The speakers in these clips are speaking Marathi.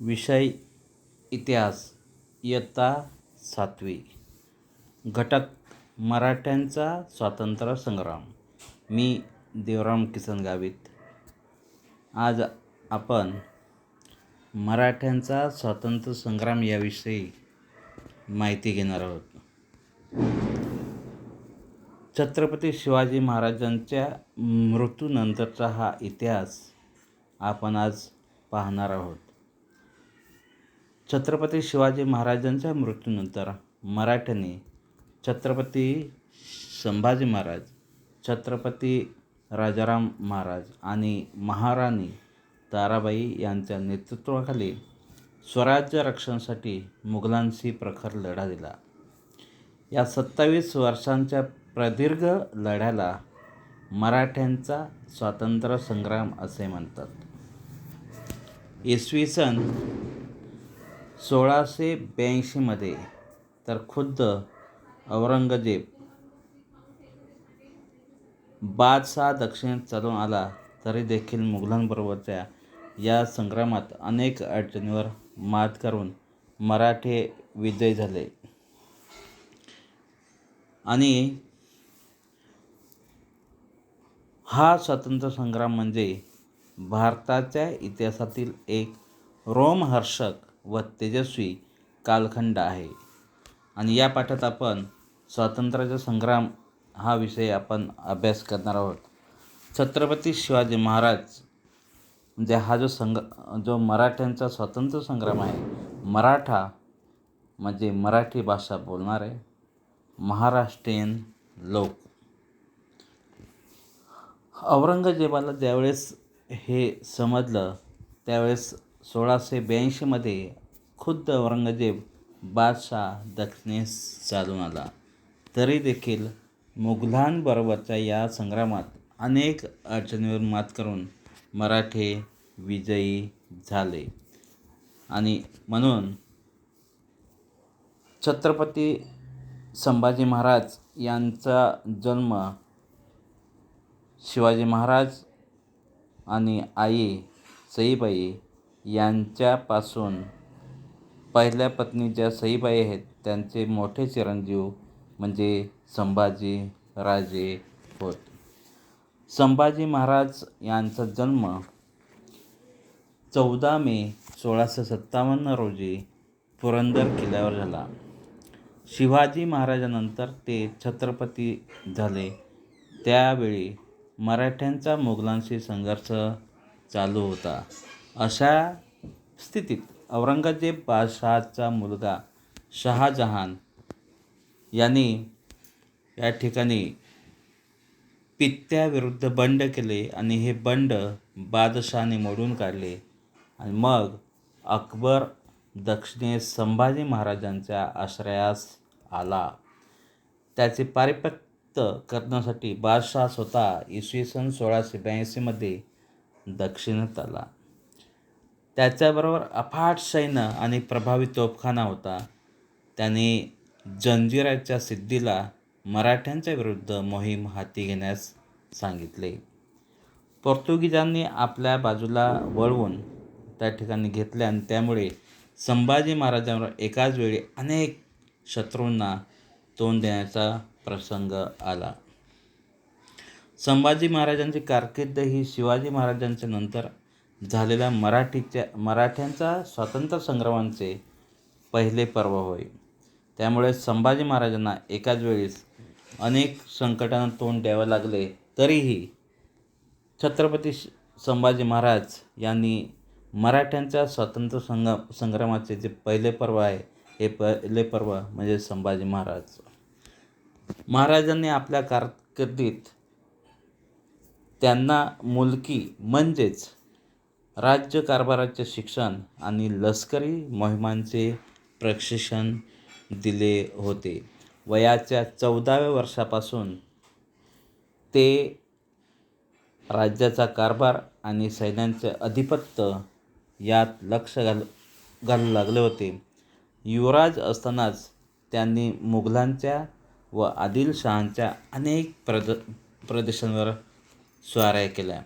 विषय इतिहास इयत्ता सातवी. घटक मराठ्यांचा स्वातंत्र्य संग्राम. मी देवराम किसन गावित. आज आपण मराठ्यांचा स्वातंत्र्य संग्राम याविषयी माहिती घेणार आहोत. छत्रपती शिवाजी महाराजांच्या मृत्यूनंतरचा हा इतिहास आपण आज पाहणार आहोत. छत्रपती शिवाजी महाराजांच्या मृत्यूनंतर मराठ्यांनी छत्रपती संभाजी महाराज छत्रपती राजाराम महाराज आणि महाराणी ताराबाई यांच्या नेतृत्वाखाली स्वराज्य रक्षणासाठी मुघलांशी प्रखर लढा दिला. या सत्तावीस वर्षांच्या प्रदीर्घ लढ्याला मराठ्यांचा स्वातंत्र्य संग्राम असे म्हणतात. इसवी सन सोळाशे ब्याऐंशीमध्ये तर खुद्द औरंगजेब बादशाह दक्षिणेत चालून आला तरी देखील मुघलांबरोबरच्या या संग्रामात अनेक अडचणीवर मात करून मराठे विजयी झाले. आणि हा स्वातंत्र्य संग्राम म्हणजे भारताच्या इतिहासातील एक रोमहर्षक व तेजस्वी कालखंड आहे. आणि या पाठात आपण स्वातंत्र्याचा संग्राम हा विषय आपण अभ्यास करणार आहोत. छत्रपती शिवाजी महाराज म्हणजे हा जो संग जो मराठ्यांचा स्वातंत्र्य संग्राम आहे मराठा म्हणजे मराठी भाषा बोलणारे महाराष्ट्रीयन लोक. औरंगजेबाला ज्यावेळेस हे समजलं त्यावेळेस सोळाशे ब्याऐंशीमध्ये खुद्द औरंगजेब बादशाह दक्षिणेस चालून आला. तरी देखील मुघलांबरोबरच्या या संग्रामात अनेक अडचणीवर मात करून मराठे विजयी झाले. आणि म्हणून छत्रपती संभाजी महाराज यांचा जन्म शिवाजी महाराज आणि आई सईबाई यांच्यापासून पहिल्या पत्नी ज्या सईबाई आहेत त्यांचे मोठे चिरंजीव म्हणजे संभाजी राजे होत. संभाजी महाराज यांचा जन्म चौदा मे सोळाशे सत्तावन्न रोजी पुरंदर किल्ल्यावर झाला. शिवाजी महाराजानंतर ते छत्रपती झाले. त्यावेळी मराठ्यांचा मुघलांशी संघर्ष चालू होता. अशा स्थितीत औरंगजेब बादशहाचा मुलगा शहाजहान यांनी या ठिकाणी पित्त्याविरुद्ध बंड केले आणि हे बंड बादशहाने मोडून काढले. आणि मग अकबर दक्षिणेस संभाजी महाराजांच्या आश्रयास आला. त्याचे पारिपत्य करण्यासाठी बादशाह स्वतः इसवी सन सोळाशे ब्याऐंशीमध्ये दक्षिणेत आला. त्याच्याबरोबर अफाट सैन्य आणि प्रभावी तोफखाना होता. त्याने जंजिराच्या सिद्धीला मराठ्यांच्या विरुद्ध मोहीम हाती घेण्यास सांगितले. पोर्तुगीजांनी आपल्या बाजूला वळवून त्या ठिकाणी घेतले आणि त्यामुळे संभाजी महाराजांवर एकाच वेळी अनेक शत्रूंना तोंड देण्याचा प्रसंग आला. संभाजी महाराजांची कारकीर्द ही शिवाजी महाराजांच्या नंतर झालेल्या मराठीच्या मराठ्यांचा स्वातंत्र्य संग्रामांचे पहिले पर्व होय. त्यामुळे संभाजी महाराजांना एकाच वेळेस अनेक संकटांना तोंड द्यावं लागले. तरीही छत्रपती संभाजी महाराज यांनी मराठ्यांच्या स्वातंत्र्य संग संग्रामाचे जे पहिले पर्व आहे हे पहिले पर्व म्हणजे संभाजी महाराज. महाराजांनी आपल्या कारकिर्दीत त्यांना मुलकी म्हणजेच राज्यकारभाराचे शिक्षण आणि लष्करी मोहिमांचे प्रशिक्षण दिले होते. वयाच्या चौदाव्या वर्षापासून ते राज्याचा कारभार आणि सैन्यांचे अधिपत्य यात लक्ष घाल घालू लागले होते. युवराज असतानाच त्यांनी मुघलांच्या व आदिलशहांच्या अनेक प्रद प्रदेशांवर स्वाऱ्या केल्या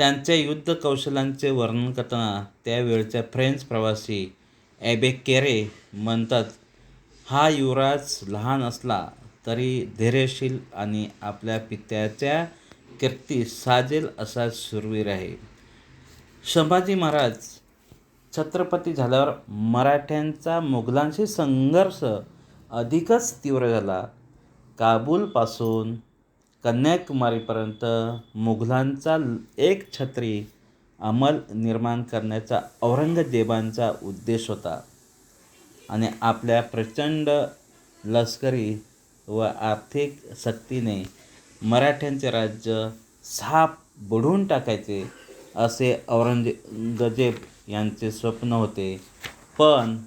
त्यांच्या युद्ध कौशल्यांचे वर्णन करताना त्यावेळच्या फ्रेंच प्रवासी ॲबेकेरे म्हणतात हा युवराज लहान असला तरी धैर्यशील आणि आपल्या पित्याच्या कीर्ती साजेल असा सुरवीर आहे. संभाजी महाराज छत्रपती झाल्यावर मराठ्यांचा मुघलांशी संघर्ष अधिकच तीव्र झाला. काबूलपासून कन्याकुमारीपर्यंत मुघलांचा एक छत्री अंमल निर्माण करण्याचा औरंगजेबांचा उद्देश होता. आणि आपल्या प्रचंड लष्करी व आर्थिक शक्तीने मराठ्यांचे राज्य साप बुडवून टाकायचे असे औरंगजेब यांचे स्वप्न होते. पण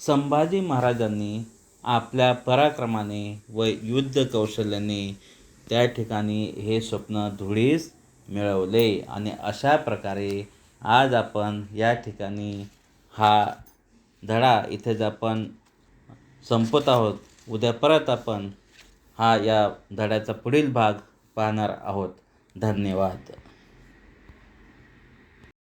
संभाजी महाराजांनी आपल्या पराक्रमाने व युद्ध कौशल्याने त्या ठिकाणी हे स्वप्न धुळीस मिळवले. आणि अशा प्रकारे आज आपण या ठिकाणी हा धडा इथेच आपण संपत आहोत. उद्या परत आपण हा या धड्याचा पुढील भाग पाहणार आहोत. धन्यवाद.